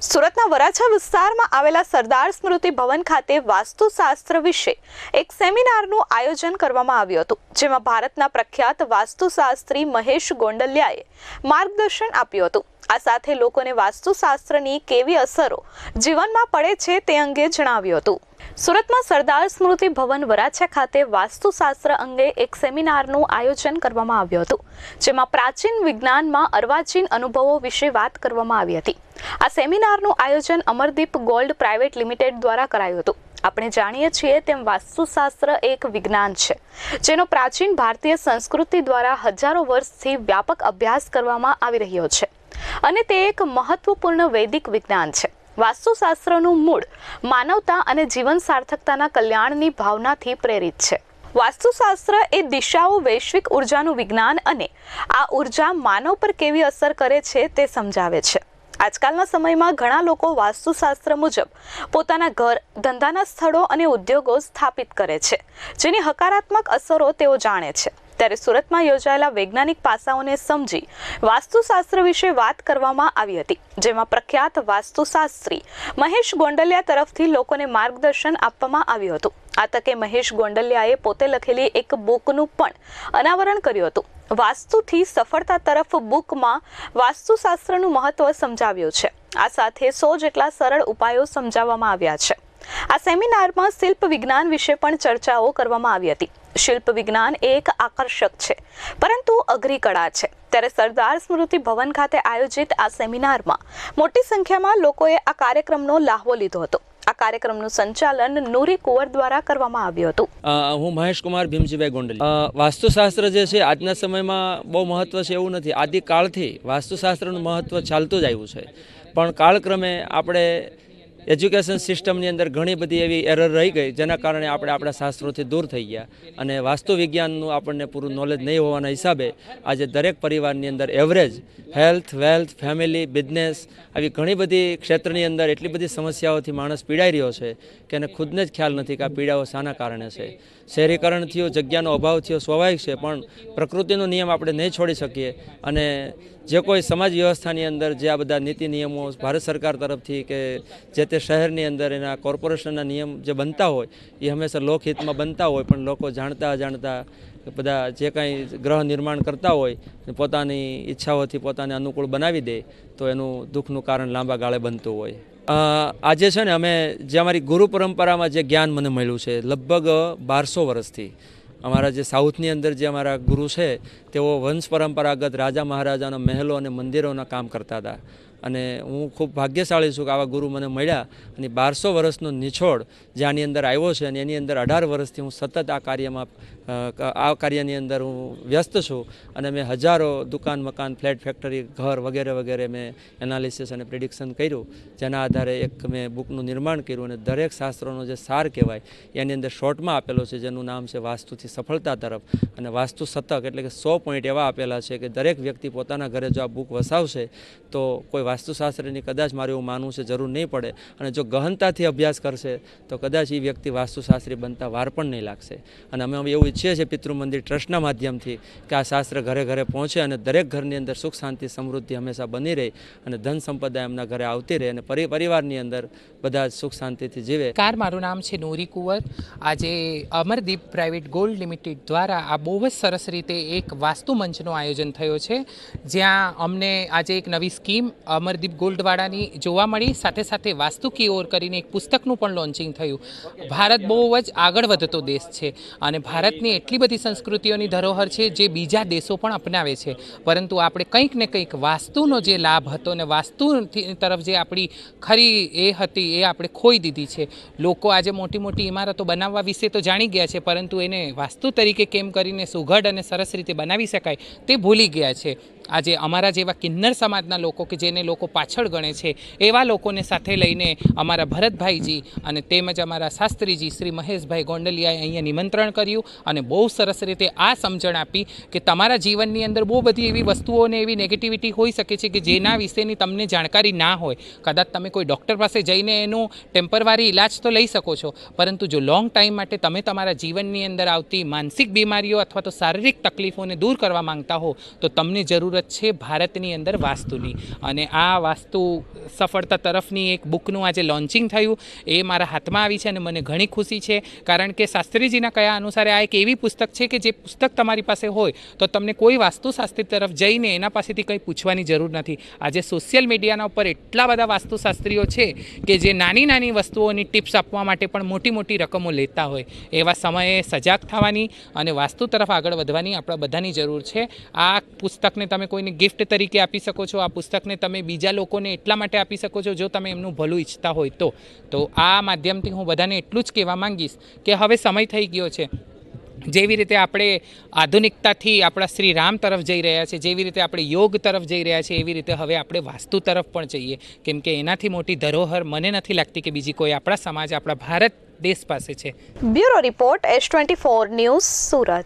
સુરતના વરાછા વિસ્તારમાં આવેલા સરદાર સ્મૃતિ ભવન ખાતે વાસ્તુશાસ્ત્ર વિશે એક સેમિનારનું આયોજન કરવામાં આવ્યું હતું, જેમાં ભારતના પ્રખ્યાત વાસ્તુશાસ્ત્રી મહેશ ગોંડલિયાએ માર્ગદર્શન આપ્યું હતું. આ સાથે લોકોને વાસ્તુશાસ્ત્રની કેવી અસરો જીવનમાં પડે છે તે અંગે જણાવ્યું હતું. સુરતમાં સરદાર સ્મૃતિ ભવન વરાછા ખાતે વાસ્તુશાસ્ત્ર અંગે એક સેમિનારનું આયોજન કરવામાં આવ્યું હતું, જેમાં પ્રાચીન વિજ્ઞાનમાં અર્વાચીન અનુભવો વિશે વાત કરવામાં આવી હતી. આ સેમિનારનું આયોજન અમરદીપ ગોલ્ડ પ્રાઇવેટ લિમિટેડ દ્વારા કરાયું હતું. આપણે જાણીએ છીએ તેમ વાસ્તુશાસ્ત્ર એક વિજ્ઞાન છે, જેનો પ્રાચીન ભારતીય સંસ્કૃતિ દ્વારા હજારો વર્ષથી વ્યાપક અભ્યાસ કરવામાં આવી રહ્યો છે, અને તે એક મહત્વપૂર્ણ વૈદિક વિજ્ઞાન છે. વાસ્તુશાસ્ત્રનું મૂળ માનવતા અને જીવન સાર્થકતાના કલ્યાણની ભાવનાથી પ્રેરિત છે. વાસ્તુશાસ્ત્ર એ દિશાઓ વૈશ્વિક ઉર્જાનું વિજ્ઞાન અને આ ઊર્જા માનવ પર કેવી અસર કરે છે તે સમજાવે છે. આજકાલના સમયમાં ઘણા લોકો વાસ્તુશાસ્ત્ર મુજબ પોતાના ઘર, ધંધાના સ્થળો અને ઉદ્યોગો સ્થાપિત કરે છે, જેની હકારાત્મક અસરો તેઓ જાણે છે. ત્યારે સુરતમાં યોજાયેલા વૈજ્ઞાનિક પાસાઓને સમજી વાસ્તુશાસ્ત્ર વિશે વાત કરવામાં આવી હતી, જેમાં પ્રખ્યાત વાસ્તુશાસ્ત્રી મહેશ ગોંડલિયા તરફથી લોકોને માર્ગદર્શન આપવામાં આવ્યું હતું. આ તકે મહેશ ગોંડલિયાએ પોતે લખેલી એક બુકનું પણ અનાવરણ કર્યું હતું. વાસ્તુથી સફળતા તરફ બુકમાં વાસ્તુશાસ્ત્રનું મહત્વ સમજાવ્યું છે. આ સાથે સો જેટલા સરળ ઉપાયો સમજાવવામાં આવ્યા છે. આ સેમિનારમાં શિલ્પ વિજ્ઞાન વિશે પણ ચર્ચાઓ કરવામાં આવી હતી. શિલ્પ વિજ્ઞાન એક આકર્ષક છે. પરંતુ અઘરી કળા છે. ત્યારે સરદાર સ્મૃતિ ભવન ખાતે આયોજિત આ સેમિનારમાં મોટી સંખ્યામાં લોકોએ આ કાર્યક્રમનો લાહવો લીધો હતો. આ કાર્યક્રમનું સંચાલન નૂરી કુંવર દ્વારા કરવામાં આવ્યું હતું. હું મહેશ કુમાર ભીમજીભાઈ ગોંડલ. વાસ્તુશાસ્ત્ર જે છે, આજના સમયમાં બહુ મહત્ત્વ છે એવું નથી. આદિકાળથી વાસ્તુશાસ્ત્રનું મહત્ત્વ ચાલતું જ આવ્યું છે. પણ કાળક્રમે આપણે એજ્યુકેશન સિસ્ટમની અંદર ઘણી બધી એવી એરર રહી ગઈ, જેના કારણે આપણે આપણા શાસ્ત્રોથી દૂર થઈ ગયા. અને વાસ્તુ વિજ્ઞાનનું આપણને પૂરું નોલેજ નહીં હોવાના હિસાબે આજે દરેક પરિવારની અંદર average health wealth family business આવી ઘણી બધી ક્ષેત્રની અંદર એટલી બધી સમસ્યાઓથી માણસ પીડાઈ રહ્યો છે કે એને ખુદને જ ખ્યાલ નથી કે આ પીડાઓ શાના કારણે છે. શહેરીકરણ થયું, જગ્યાનો અભાવ થયો, સ્વાભાવિક છે, પણ પ્રકૃતિનો નિયમ આપણે નહીં છોડી શકીએ. અને જે કોઈ સમાજ વ્યવસ્થાની અંદર જે આ બધા નીતિ નિયમો ભારત સરકાર તરફથી કે જે તે શહેરની અંદર એના કોર્પોરેશનના નિયમ જે બનતા હોય, એ હંમેશા લોકહિતમાં બનતા હોય, પણ લોકો જાણતા અજાણતા બધા જે કાંઈ ગ્રહ નિર્માણ કરતા હોય પોતાની ઈચ્છાઓથી પોતાને અનુકૂળ બનાવી દે, તો એનું દુઃખનું કારણ લાંબા ગાળે બનતું હોય. આજે છે ને અમે જે અમારી ગુરુ પરંપરામાં જે જ્ઞાન મને મળ્યું છે, લગભગ બારસો વર્ષથી અમારા જે સાઉથની અંદર જે અમારા ગુરુ છે, તેઓ વંશ પરંપરાગત રાજા મહારાજાના મહેલો અને મંદિરોના કામ કરતા હતા. અને હું ખૂબ ભાગ્યશાળી છું કે આવા ગુરુ મને મળ્યા અને બારસો વર્ષનો નિછોડ જે આની અંદર આવ્યો છે અને એની અંદર અઢાર વર્ષથી હું સતત આ કાર્યમાં આ કાર્યની અંદર હું વ્યસ્ત છું અને મેં હજારો દુકાન, મકાન, ફ્લેટ, ફેક્ટરી, ઘર વગેરે વગેરે મેં એનાલિસિસ અને પ્રિડિક્શન કર્યું. જેના આધારે એક મેં બુકનું નિર્માણ કર્યું અને દરેક શાસ્ત્રોનો જે સાર કહેવાય એની અંદર શોર્ટમાં આપેલો છે. જેનું નામ છે વાસ્તુથી સફળતા તરફ. અને વાસ્તુ શતક એટલે કે સો પોઈન્ટ એવા આપેલા છે કે દરેક વ્યક્તિ પોતાના ઘરે જો આ બુક વસાવશે તો કોઈ વાસ્તુશાસ્ત્રની કદાચ મારે એવું માનવું છે, જરૂર નહીં પડે. અને જો ગહનતાથી અભ્યાસ કરશે, તો કદાચ એ વ્યક્તિ વાસ્તુશાસ્ત્રી બનતા વાર પણ નહીં લાગશે. અને અમે એવું ઈચ્છીએ છીએ પિતૃ મંદિર ટ્રસ્ટના માધ્યમથી કે આ શાસ્ત્ર ઘરે ઘરે પહોંચે અને દરેક ઘરની અંદર સુખ, શાંતિ, સમૃદ્ધિ હંમેશા બની રહે અને ધન સંપદા એમના ઘરે આવતી રહે અને પરી, પરિવારની અંદર બધા સુખ, શાંતિથી જીવે. કાર, મારું નામ છે નૂરી કુંવર. આજે અમરદીપ પ્રાઇવેટ ગોલ્ડ લિમિટેડ દ્વારા આ બહુ જ સરસ રીતે એક વાસ્તુ મંચનું આયોજન થયો છે. જ્યાં અમને આજે એક નવી સ્કીમ અમરદીપ ગોલ્ડવાળાની જોવા મળી. સાથે સાથે વાસ્તુ ઓર કરીને એક પુસ્તકનું પણ લોન્ચિંગ થયું. ભારત બહુ જ આગળ વધતો દેશ છે અને ભારતની એટલી બધી સંસ્કૃતિઓની ધરોહર છે જે બીજા દેશો પણ અપનાવે છે. પરંતુ આપણે કંઈક ને કંઈક વાસ્તુનો જે લાભ હતો ને વાસ્તુ તરફ જે આપણી ખરી એ હતી એ આપણે ખોઈ દીધી છે. લોકો આજે મોટી મોટી ઇમારતો બનાવવા વિશે તો જાણી ગયા છે, પરંતુ એને વાસ્તુ તરીકે કેમ કરીને સુઘડ અને સરસ રીતે બનાવી શકાય તે ભૂલી ગયા છે. આજે અમારા જેવા કિન્નર સમાજના લોકો કે જેને લોકો પાછળ ગણે છે, એવા લોકોને સાથે લઈને અમારા ભરતભાઈજી અને તેમજ અમારા શાસ્ત્રીજી શ્રી મહેશભાઈ ગોંડલિયાએ અહીંયા નિમંત્રણ કર્યું અને બહુ સરસ રીતે આ સમજણ આપી કે તમારા જીવનની અંદર બહુ બધી એવી વસ્તુઓને એવી નેગેટિવિટી હોઈ શકે છે કે જેના વિશેની તમને જાણકારી ના હોય. કદાચ તમે કોઈ ડૉક્ટર પાસે જઈને એનું ટેમ્પરવારી ઇલાજ તો લઈ શકો છો, પરંતુ જો લોંગ ટાઈમ માટે તમે તમારા જીવનની અંદર આવતી માનસિક બીમારીઓ અથવા તો શારીરિક તકલીફોને દૂર કરવા માંગતા હો, તો તમને જરૂર જરૂરત છે ભારતની અંદર વાસ્તુની. અને આ વાસ્તુ સફળતા તરફની એક બુકનું આજે લોન્ચિંગ થયું. એ મારા હાથમાં આવી છે અને મને ઘણી ખુશી છે. કારણ કે શાસ્ત્રીજીના કયા અનુસારે આ એક એવી પુસ્તક છે કે જે પુસ્તક તમારી પાસે હોય, તો તમને કોઈ વાસ્તુશાસ્ત્રી તરફ જઈને એના પાસેથી કંઈ પૂછવાની જરૂર નથી. આજે સોશિયલ મીડિયાના ઉપર એટલા બધા વાસ્તુશાસ્ત્રીઓ છે કે જે નાની નાની વસ્તુઓની ટિપ્સ આપવા માટે પણ મોટી મોટી રકમો લેતા હોય. એવા સમયે સજાગ થવાની અને વાસ્તુ તરફ આગળ વધવાની આપણા બધાની જરૂર છે. આ પુસ્તકને કોઈને ગિફ્ટ તરીકે આપી શકો છો, આ પુસ્તકને તમે બીજા લોકોને એટલા માટે આપી શકો છો, જો તમે એમનું ભલું ઈચ્છતા હોય તો. તો આ માધ્યમથી હું બધાને એટલું જ કહેવા માંગીશ કે હવે સમય થઈ ગયો છે. જેવી રીતે આપણે આધુનિકતાથી આપણા શ્રી રામ તરફ જઈ રહ્યા છે, જેવી રીતે આપણે યોગ તરફ જઈ રહ્યા છે, એવી રીતે હવે આપણે વાસ્તુ તરફ પણ જઈએ. કેમ કે એનાથી મોટી ધરોહર મને નથી લાગતી કે બીજી કોઈ આપણા સમાજ, આપણા ભારત દેશ પાસે છે. Bureau report S twenty four news Surat.